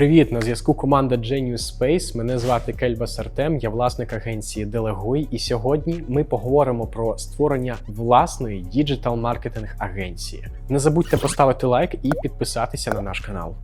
Привіт! На зв'язку команда Genius Space. Мене звати Кельбас Артем, я власник агенції Делегуй. І сьогодні ми поговоримо про створення власної діджитал-маркетинг агенції. Не забудьте поставити лайк і підписатися на наш канал.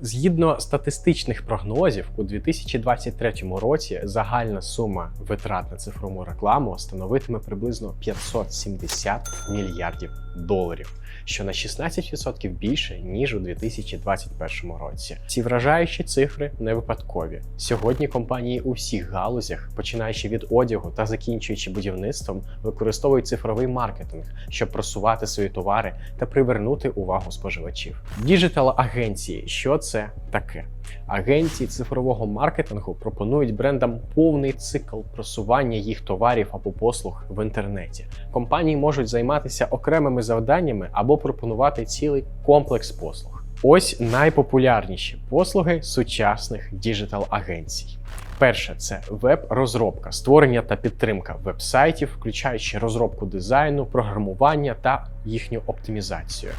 Згідно статистичних прогнозів, у 2023 році загальна сума витрат на цифрову рекламу становитиме приблизно 570 мільярдів доларів, що на 16% більше ніж у 2021 році. Ці вражаючі цифри не випадкові. Сьогодні компанії у всіх галузях, починаючи від одягу та закінчуючи будівництвом, використовують цифровий маркетинг, щоб просувати свої товари та привернути увагу споживачів. Діджитал агенції, що це таке? Агенції цифрового маркетингу пропонують брендам повний цикл просування їх товарів або послуг в інтернеті. Компанії можуть займатися окремими завданнями або пропонувати цілий комплекс послуг. Ось найпопулярніші послуги сучасних діджитал агенцій. Перше це веб-розробка, створення та підтримка веб-сайтів, включаючи розробку дизайну, програмування та їхню оптимізацію.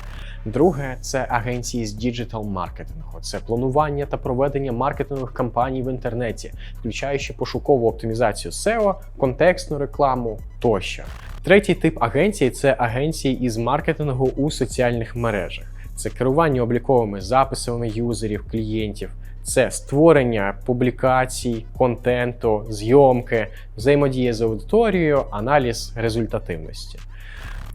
Друге це агенції з діджитал маркетингу. Це планування та проведення маркетингових кампаній в інтернеті, включаючи пошукову оптимізацію SEO, контекстну рекламу тощо. Третій тип агенції це агенції із маркетингу у соціальних мережах. Це керування обліковими записами юзерів, клієнтів, це створення публікацій, контенту, зйомки, взаємодія з аудиторією, аналіз результативності.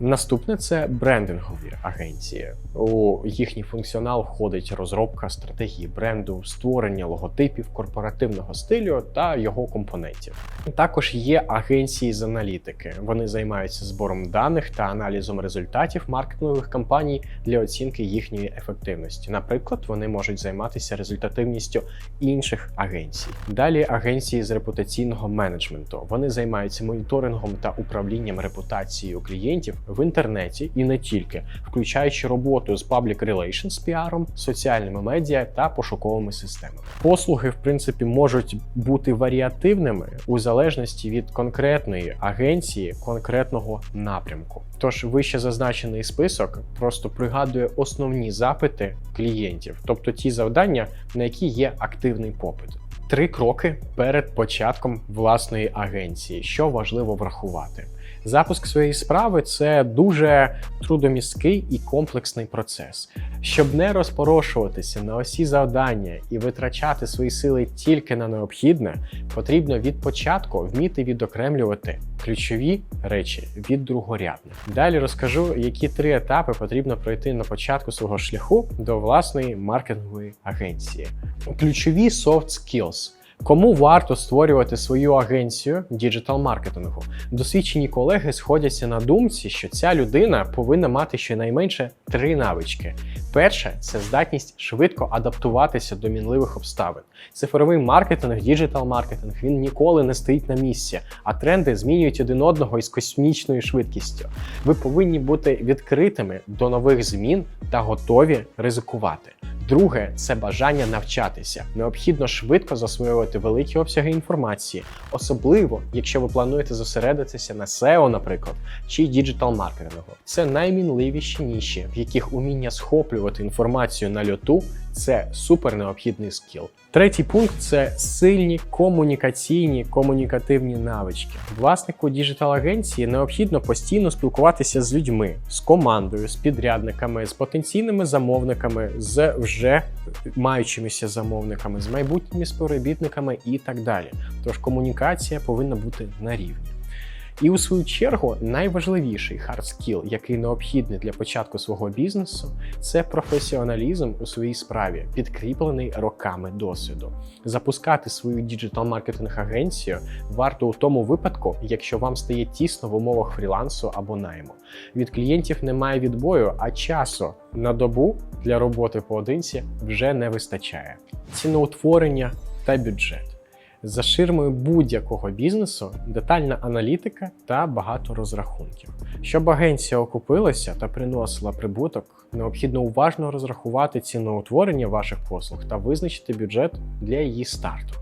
Наступне це брендингові агенції. У їхній функціонал входить розробка стратегії бренду, створення логотипів, корпоративного стилю та його компонентів. Також є агенції з аналітики. Вони займаються збором даних та аналізом результатів маркетингових кампаній для оцінки їхньої ефективності. Наприклад, вони можуть займатися результативністю інших агенцій. Далі агенції з репутаційного менеджменту. Вони займаються моніторингом та управлінням репутацією клієнтів в інтернеті і не тільки, включаючи роботу з Public Relations піаром, соціальними медіа та пошуковими системами. Послуги, в принципі, можуть бути варіативними у залежності від конкретної агенції, конкретного напрямку. Тож вище зазначений список просто пригадує основні запити клієнтів, тобто ті завдання, на які є активний попит. Три кроки перед початком власної агенції, що важливо врахувати. Запуск своєї справи це дуже трудомісткий і комплексний процес. Щоб не розпорошуватися на осі завдання і витрачати свої сили тільки на необхідне, потрібно від початку вміти відокремлювати ключові речі від другорядних. Далі розкажу, які три етапи потрібно пройти на початку свого шляху до власної маркетингової агенції. Ключові soft skills. Кому варто створювати свою агенцію діджитал-маркетингу? Досвідчені колеги сходяться на думці, що ця людина повинна мати щонайменше три навички. Перше це здатність швидко адаптуватися до мінливих обставин. Цифровий маркетинг, діджитал-маркетинг він ніколи не стоїть на місці, а тренди змінюють один одного із космічною швидкістю. Ви повинні бути відкритими до нових змін та готові ризикувати. Друге це бажання навчатися. Необхідно швидко засвоювати великі обсяги інформації, особливо якщо ви плануєте зосередитися на SEO, наприклад, чи діджитал маркетингу. Це наймінливіші ніші, в яких уміння схоплювати інформацію на льоту це супер необхідний скіл. Третій пункт це сильні комунікаційні комунікативні навички. Власнику діджитал-агенції необхідно постійно спілкуватися з людьми, з командою, з підрядниками, з потенційними замовниками, з вже маючимися замовниками, з майбутніми співробітниками і так далі. Тож комунікація повинна бути на рівні. І у свою чергу найважливіший хард скіл, який необхідний для початку свого бізнесу, це професіоналізм у своїй справі, підкріплений роками досвіду. Запускати свою діджитал-маркетинг агенцію варто у тому випадку, якщо вам стає тісно в умовах фрілансу або найму. Від клієнтів немає відбою, а часу на добу для роботи поодинці вже не вистачає. Ціноутворення та бюджет. За ширмою будь-якого бізнесу детальна аналітика та багато розрахунків. Щоб агенція окупилася та приносила прибуток, необхідно уважно розрахувати ціноутворення ваших послуг та визначити бюджет для її старту.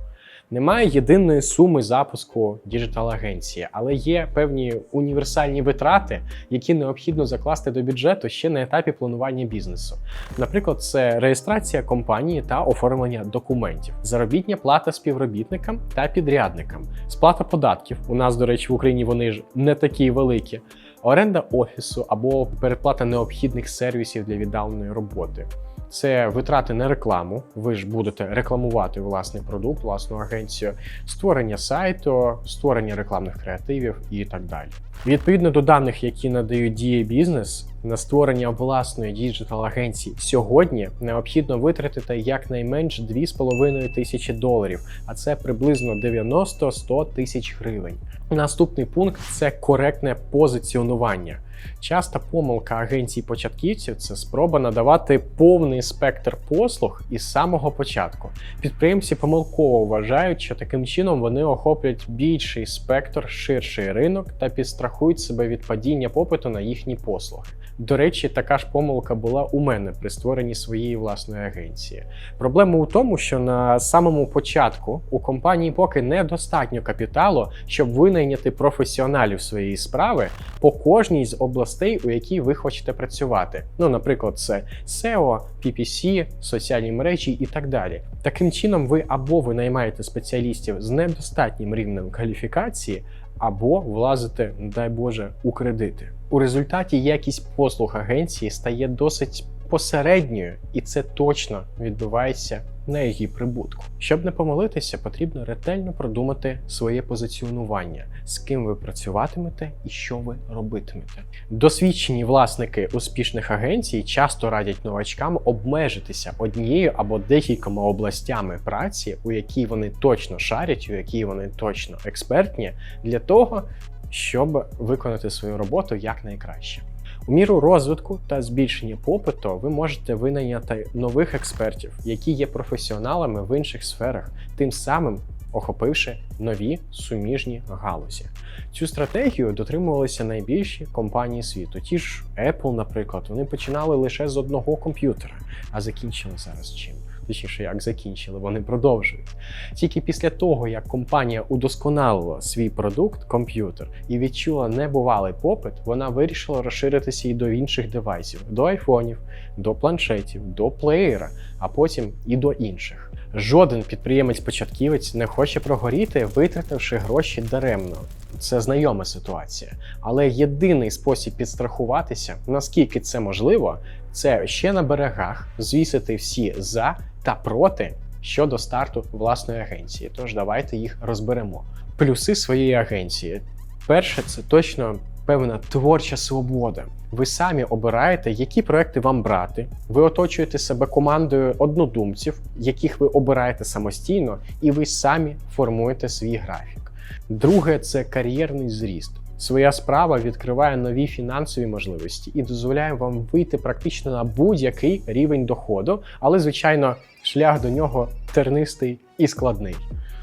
Немає єдиної суми запуску діджитал-агенції, але є певні універсальні витрати, які необхідно закласти до бюджету ще на етапі планування бізнесу. Наприклад, це реєстрація компанії та оформлення документів, заробітня плата співробітникам та підрядникам, сплата податків. У нас, до речі, в Україні вони ж не такі великі. Оренда офісу або передплата необхідних сервісів для віддаленої роботи. Це витрати на рекламу. Ви ж будете рекламувати власний продукт, власну агенцію, створення сайту, створення рекламних креативів і так далі. Відповідно до даних, які надають діє бізнес, на створення власної діджитал агенції сьогодні необхідно витратити якнайменш 2,5 тисячі доларів, а це приблизно 90-100 тисяч гривень. Наступний пункт це коректне позиціонування. Часта помилка агенцій початківців це спроба надавати повний спектр послуг із самого початку. Підприємці помилково вважають, що таким чином вони охоплять більший спектр, ширший ринок та підстрахують себе від падіння попиту на їхні послуги. До речі, така ж помилка була у мене при створенні своєї власної агенції. Проблема у тому, що на самому початку у компанії поки недостатньо капіталу, щоб винайняти професіоналів своєї справи по кожній з областей, у якій ви хочете працювати. Ну, наприклад, це SEO, PPC, соціальні мережі і так далі. Таким чином, ви або ви наймаєте спеціалістів з недостатнім рівнем кваліфікації, або влазити, не дай Боже, у кредити. У результаті якість послуг агенції стає досить посередньою, і це точно відбувається на її прибутку. Щоб не помилитися, потрібно ретельно продумати своє позиціонування, з ким ви працюватимете і що ви робитимете. Досвідчені власники успішних агенцій часто радять новачкам обмежитися однією або декількома областями праці, у якій вони точно шарять, у якій вони точно експертні, для того, щоб виконати свою роботу якнайкраще. Міру розвитку та збільшення попиту ви можете винайняти нових експертів, які є професіоналами в інших сферах, тим самим охопивши нові суміжні галузі. Цю стратегію дотримувалися найбільші компанії світу. Ті ж Apple, наприклад, вони починали лише з одного комп'ютера, а закінчили зараз чим. Точніше, як закінчили, вони продовжують. Тільки після того, як компанія удосконалила свій продукт, комп'ютер, і відчула небувалий попит, вона вирішила розширитися і до інших девайсів, до айфонів, до планшетів, до плеєра, а потім і до інших. Жоден підприємець-початківець не хоче прогоріти, витративши гроші даремно. Це знайома ситуація. Але єдиний спосіб підстрахуватися, наскільки це можливо, це ще на берегах звісити всі за та проти щодо старту власної агенції. Тож давайте їх розберемо. Плюси своєї агенції. Перше, це точно певна творча свобода. Ви самі обираєте, які проекти вам брати. Ви оточуєте себе командою однодумців, яких ви обираєте самостійно, і ви самі формуєте свій графік. Друге це кар'єрний зріст. Своя справа відкриває нові фінансові можливості і дозволяє вам вийти практично на будь-який рівень доходу, але, звичайно, шлях до нього тернистий і складний.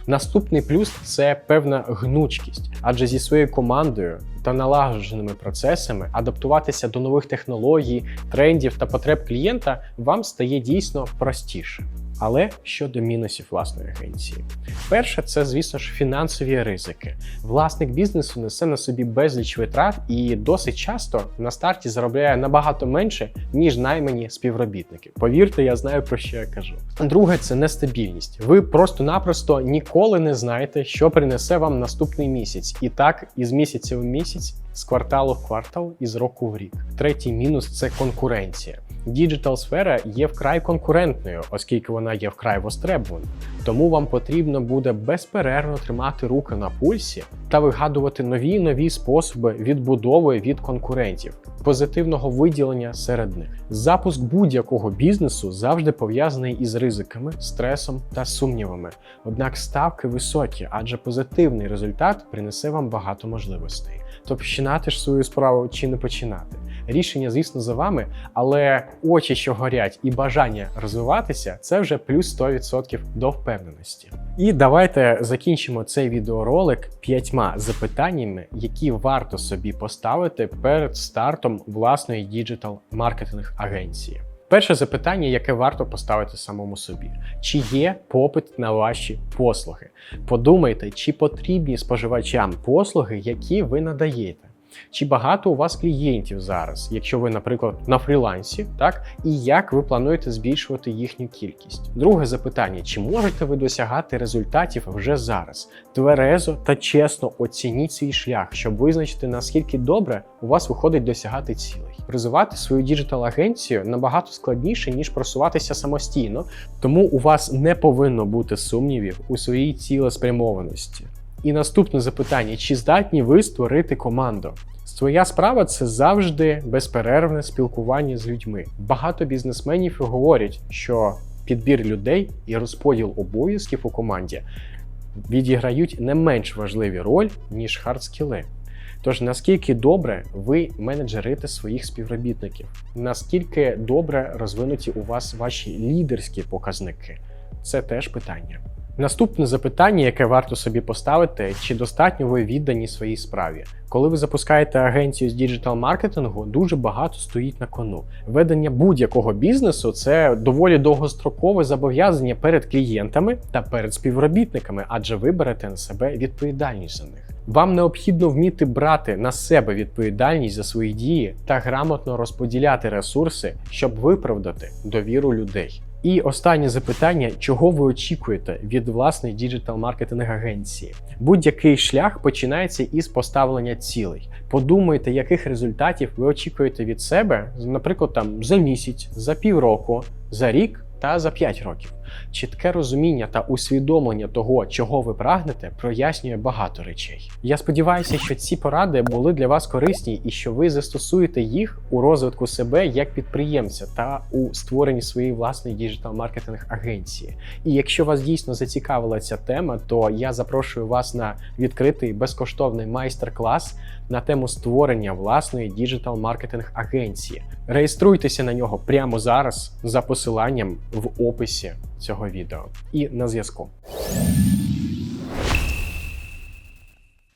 Наступний плюс це певна гнучкість, адже зі своєю командою та налагодженими процесами адаптуватися до нових технологій, трендів та потреб клієнта вам стає дійсно простіше. Але щодо мінусів власної агенції, перше, це, звісно ж, фінансові ризики. Власник бізнесу несе на собі безліч витрат і досить часто на старті заробляє набагато менше, ніж наймані співробітники. Повірте, я знаю про що я кажу. Друге, це нестабільність. Ви просто-напросто ніколи не знаєте, що принесе вам наступний місяць, і так із місяця в місяць. З кварталу в квартал і з року в рік. Третій мінус це конкуренція. Діджитал сфера є вкрай конкурентною, оскільки вона є вкрай востребуваною. Тому вам потрібно буде безперервно тримати руки на пульсі та вигадувати нові нові способи відбудови від конкурентів, позитивного виділення серед них. Запуск будь-якого бізнесу завжди пов'язаний із ризиками, стресом та сумнівами. Однак ставки високі, адже позитивний результат принесе вам багато можливостей. То починати ж свою справу чи не починати. Рішення, звісно, за вами, але очі, що горять, і бажання розвиватися це вже плюс 100% до впевненості. І давайте закінчимо цей відеоролик п'ятьма запитаннями, які варто собі поставити перед стартом власної діджитал маркетинг агенції. Перше запитання, яке варто поставити самому собі: чи є попит на ваші послуги? Подумайте, чи потрібні споживачам послуги, які ви надаєте. Чи багато у вас клієнтів зараз, якщо ви, наприклад, на фрілансі, так і як ви плануєте збільшувати їхню кількість? Друге запитання: чи можете ви досягати результатів вже зараз? Тверезо та чесно оцініть свій шлях, щоб визначити наскільки добре у вас виходить досягати цілей. Розвивати свою діджитал-агенцію набагато складніше ніж просуватися самостійно, тому у вас не повинно бути сумнівів у своїй цілеспрямованості. І наступне запитання: чи здатні ви створити команду? Своя справа це завжди безперервне спілкування з людьми. Багато бізнесменів говорять, що підбір людей і розподіл обов'язків у команді відіграють не менш важливі роль, ніж хардскіли. Тож наскільки добре ви менеджерите своїх співробітників, наскільки добре розвинуті у вас ваші лідерські показники? Це теж питання. Наступне запитання, яке варто собі поставити, чи достатньо ви віддані своїй справі. Коли ви запускаєте агенцію з діджитал-маркетингу, дуже багато стоїть на кону. Ведення будь-якого бізнесу це доволі довгострокове зобов'язання перед клієнтами та перед співробітниками, адже ви берете на себе відповідальність за них. Вам необхідно вміти брати на себе відповідальність за свої дії та грамотно розподіляти ресурси, щоб виправдати довіру людей. І останнє запитання: чого ви очікуєте від власної діджитал-маркетинг агенції? Будь-який шлях починається із поставлення цілей. Подумайте, яких результатів ви очікуєте від себе, наприклад, там за місяць, за півроку, за рік та за 5 років. Чітке розуміння та усвідомлення того, чого ви прагнете, прояснює багато речей. Я сподіваюся, що ці поради були для вас корисні і що ви застосуєте їх у розвитку себе як підприємця та у створенні своєї власної діджитал-маркетинг агенції. І якщо вас дійсно зацікавила ця тема, то я запрошую вас на відкритий безкоштовний майстер-клас на тему створення власної діджитал-маркетинг агенції. Реєструйтеся на нього прямо зараз за посиланням в описі цього відео. І на зв'язку.